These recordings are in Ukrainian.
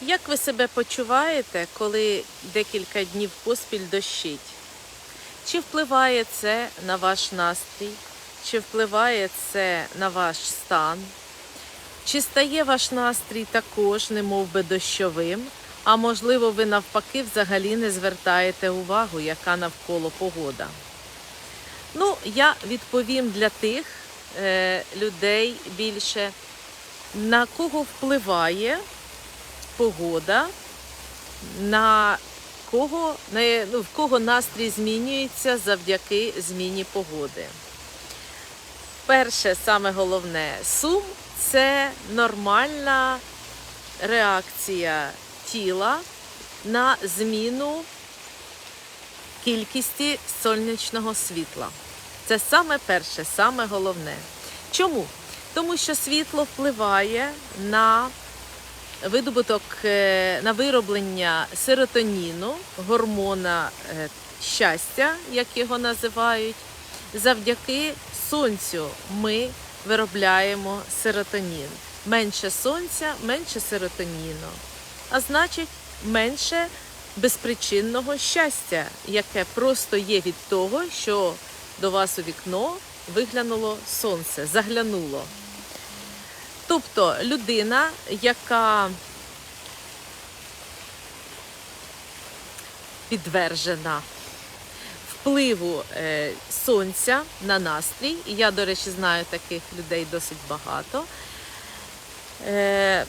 Як ви себе почуваєте, коли декілька днів поспіль дощить? Чи впливає це на ваш настрій? Чи впливає це на ваш стан? Чи стає ваш настрій також, немов би дощовим? А можливо, ви навпаки взагалі не звертаєте увагу, яка навколо погода? Ну, я відповім для тих е, людей більше, на кого впливає погода, на кого, на, ну, в кого настрій змінюється завдяки зміні погоди. Перше, саме головне, сум це нормальна реакція тіла на зміну кількості сонячного світла. Це саме перше, саме головне. Чому? Тому що світло впливає на видобуток, е, на вироблення серотоніну, гормона е, щастя, як його називають. Завдяки сонцю ми виробляємо серотонін. Менше сонця, менше серотоніну. А значить, менше безпричинного щастя, яке просто є від того, що до вас у вікно виглянуло сонце, заглянуло. Тобто людина, яка підтверджена впливу е, сонця на настрій, і я, до речі, знаю таких людей досить багато, е,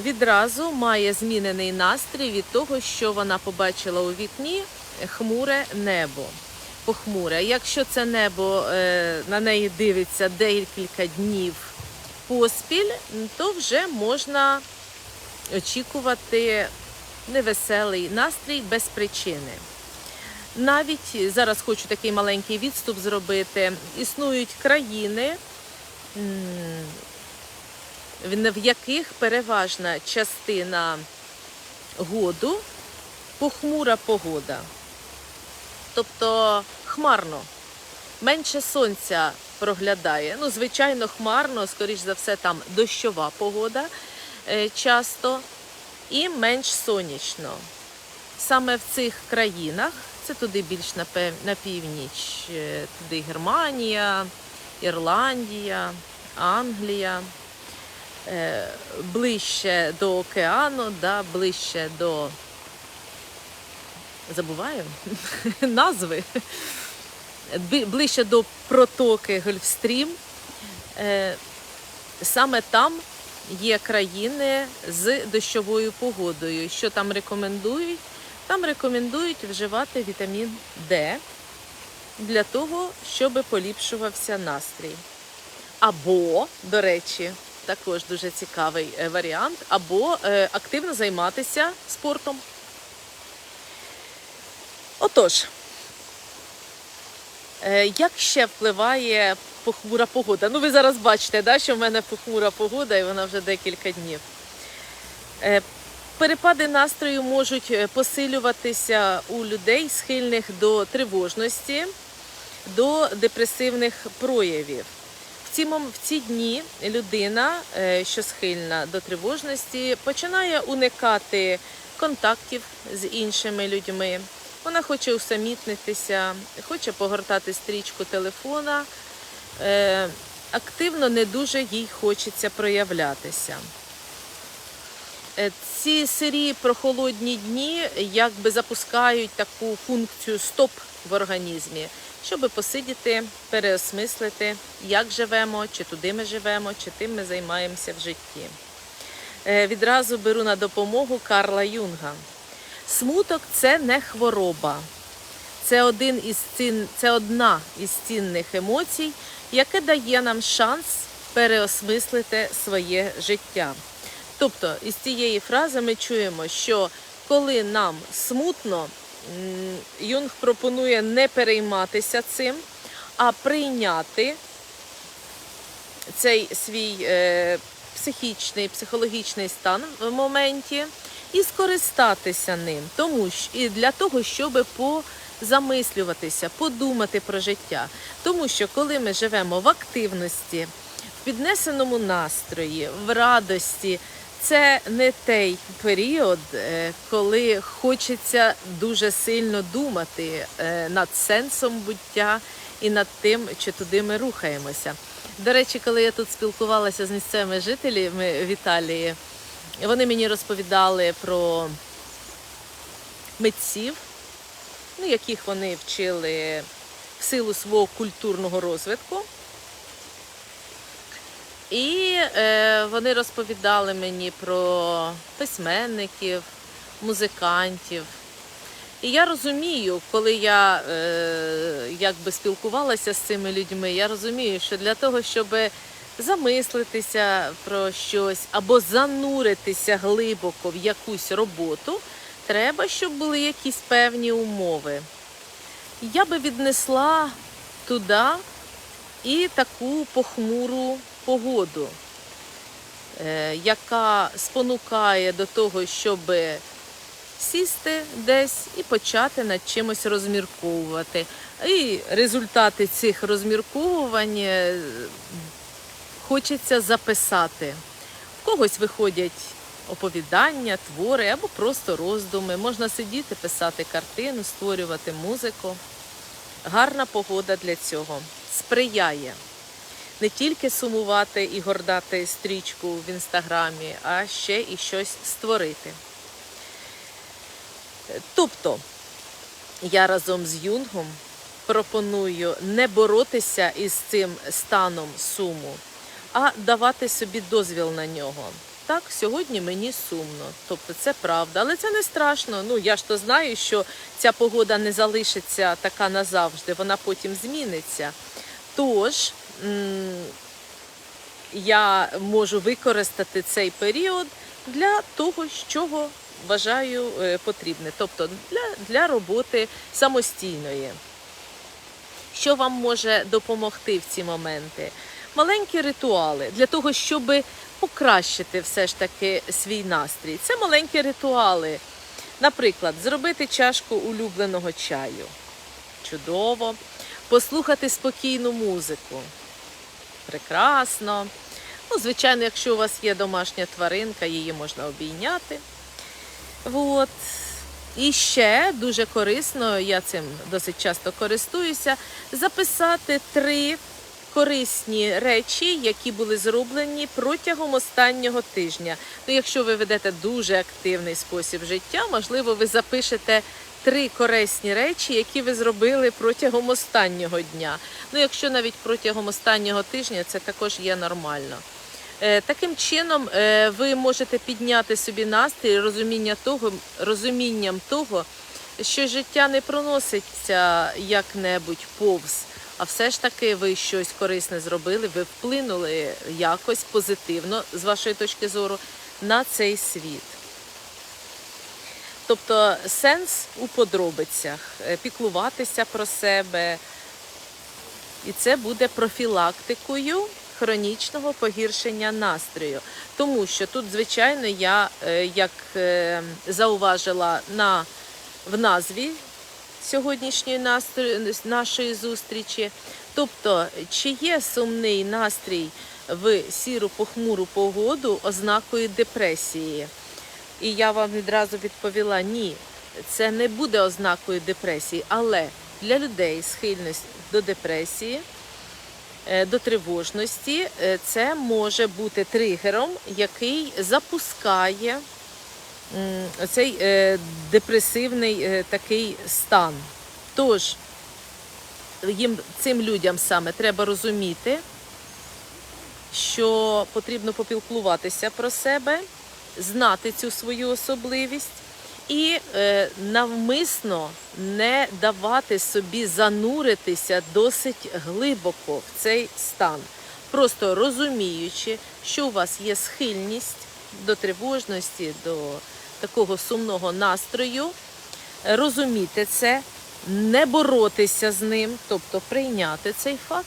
відразу має змінений настрій від того, що вона побачила у вікні хмуре небо. Похмуре. Якщо це небо е, на неї дивиться декілька днів поспіль, то вже можна очікувати невеселий настрій без причини. Навіть зараз хочу такий маленький відступ зробити. Існують країни, в яких переважна частина году похмура погода. Тобто хмарно, менше сонця проглядає. Ну, звичайно, хмарно, скоріш за все, там дощова погода е, часто і менш сонячно. Саме в цих країнах, це туди більш на, північ, е, туди Германія, Ірландія, Англія, е, ближче до океану, да, ближче до. Забуваю назви. Ближче до протоки Гольфстрім. Е, Саме там є країни з дощовою погодою. Що там рекомендують? Там рекомендують вживати вітамін Д для того, щоб поліпшувався настрій. Або, до речі, також дуже цікавий е, варіант, або е, активно займатися спортом. Отож, як ще впливає похмура погода? Ну, ви зараз бачите, да, що в мене похмура погода, і вона вже декілька днів. Е, Перепади настрою можуть е, посилюватися у людей, схильних до тривожності, до депресивних проявів. В ці, дні людина, е, що схильна до тривожності, починає уникати контактів з іншими людьми. Вона хоче усамітнитися, хоче погортати стрічку телефона. Е, Активно не дуже їй хочеться проявлятися. Е, Ці сирі прохолодні дні якби запускають таку функцію стоп в організмі, щоб посидіти, переосмислити, як живемо, чи туди ми живемо, чи тим ми займаємося в житті. Е, Відразу беру на допомогу Карла Юнга. Смуток це не хвороба. Це, один із цін... це одна із цінних емоцій, яке дає нам шанс переосмислити своє життя. Тобто, із цієї фрази ми чуємо, що коли нам смутно, Юнг пропонує не перейматися цим, а прийняти цей свій е, психічний, психологічний стан в моменті і скористатися ним, тому що і для того, щоб позамислюватися, подумати про життя. Тому що коли ми живемо в активності, в піднесеному настрої, в радості, це не той період, е, коли хочеться дуже сильно думати е, над сенсом буття і над тим, чи туди ми рухаємося. До речі, коли я тут спілкувалася з місцевими жителями в Італії, вони мені розповідали про митців, ну, яких вони вчили в силу свого культурного розвитку. І е, вони розповідали мені про письменників, музикантів. І я розумію, коли я е, якби спілкувалася з цими людьми, я розумію, що для того, щоб замислитися про щось або зануритися глибоко в якусь роботу, треба, щоб були якісь певні умови. Я би віднесла туди і таку похмуру погоду, е, яка спонукає до того, щоб сісти десь і почати над чимось розмірковувати. І результати цих розмірковувань е, хочеться записати. В когось виходять оповідання, твори або просто роздуми. Можна сидіти, писати картину, створювати музику. Гарна погода для цього сприяє не тільки сумувати і гордати стрічку в інстаграмі, а ще і щось створити. Тобто я разом з Юнгом пропоную не боротися із цим станом суму, а давати собі дозвіл на нього. Так, сьогодні мені сумно, тобто це правда, але це не страшно. Ну я ж то знаю, що ця погода не залишиться така назавжди, вона потім зміниться. Тож я можу використати цей період для того, чого вважаю е, потрібне, тобто для, для роботи самостійної. Що вам може допомогти в ці моменти? Маленькі ритуали для того, щоб покращити все ж таки свій настрій. Це маленькі ритуали. Наприклад, зробити чашку улюбленого чаю. Чудово. Послухати спокійну музику. Прекрасно. Ну, звичайно, якщо у вас є домашня тваринка, її можна обійняти. От. І ще дуже корисно, я цим досить часто користуюся, записати три корисні речі, які були зроблені протягом останнього тижня. Ну, якщо ви ведете дуже активний спосіб життя, можливо, ви запишете три корисні речі, які ви зробили протягом останнього дня. Ну, якщо навіть протягом останнього тижня, це також є нормально. Е, Таким чином е, ви можете підняти собі настрій розуміння того, розумінням того, що життя не проноситься як-небудь повз, а все ж таки ви щось корисне зробили, ви вплинули якось позитивно з вашої точки зору на цей світ. Тобто сенс у подробицях, е, піклуватися про себе, і це буде профілактикою хронічного погіршення настрою. Тому що тут, звичайно, я, е, як е, зауважила на, в назві сьогоднішньої настрою, нашої зустрічі, тобто, чи є сумний настрій в сіру похмуру погоду ознакою депресії? І я вам відразу відповіла: ні, це не буде ознакою депресії, але для людей схильність до депресії, до тривожності, е, це може бути тригером, який запускає цей е, депресивний е, такий стан. Тож їм цим людям саме треба розуміти, що потрібно попілкуватися про себе, знати цю свою особливість і е, навмисно не давати собі зануритися досить глибоко в цей стан, просто розуміючи, що у вас є схильність до тривожності, до такого сумного настрою, розуміти це, не боротися з ним, тобто прийняти цей факт.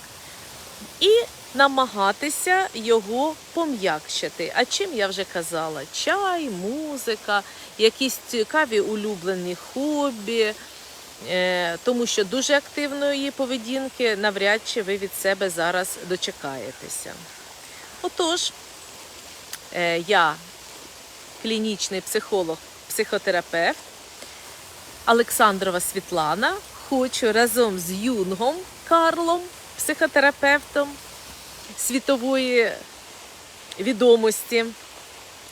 І намагатися його пом'якшити. А чим я вже казала? Чай, музика, якісь цікаві улюблені хобі, е, тому що дуже активної поведінки навряд чи ви від себе зараз дочекаєтеся. Отож, е, я клінічний психолог, психотерапевт. Олександрова Світлана. Хочу разом з Юнгом Карлом, психотерапевтом світової відомості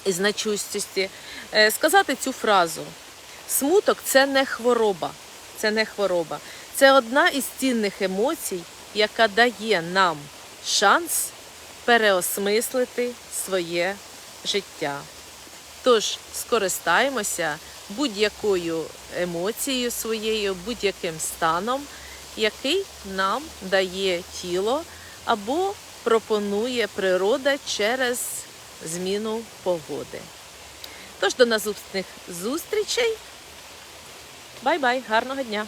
і значущості, е, сказати цю фразу: смуток це не хвороба. Це не хвороба. Це одна із цінних емоцій, яка дає нам шанс переосмислити своє життя. Тож скористаємося будь-якою емоцією своєю, будь-яким станом, який нам дає тіло або пропонує природа через зміну погоди. Тож до наступних зустрічей. Бай-бай, гарного дня!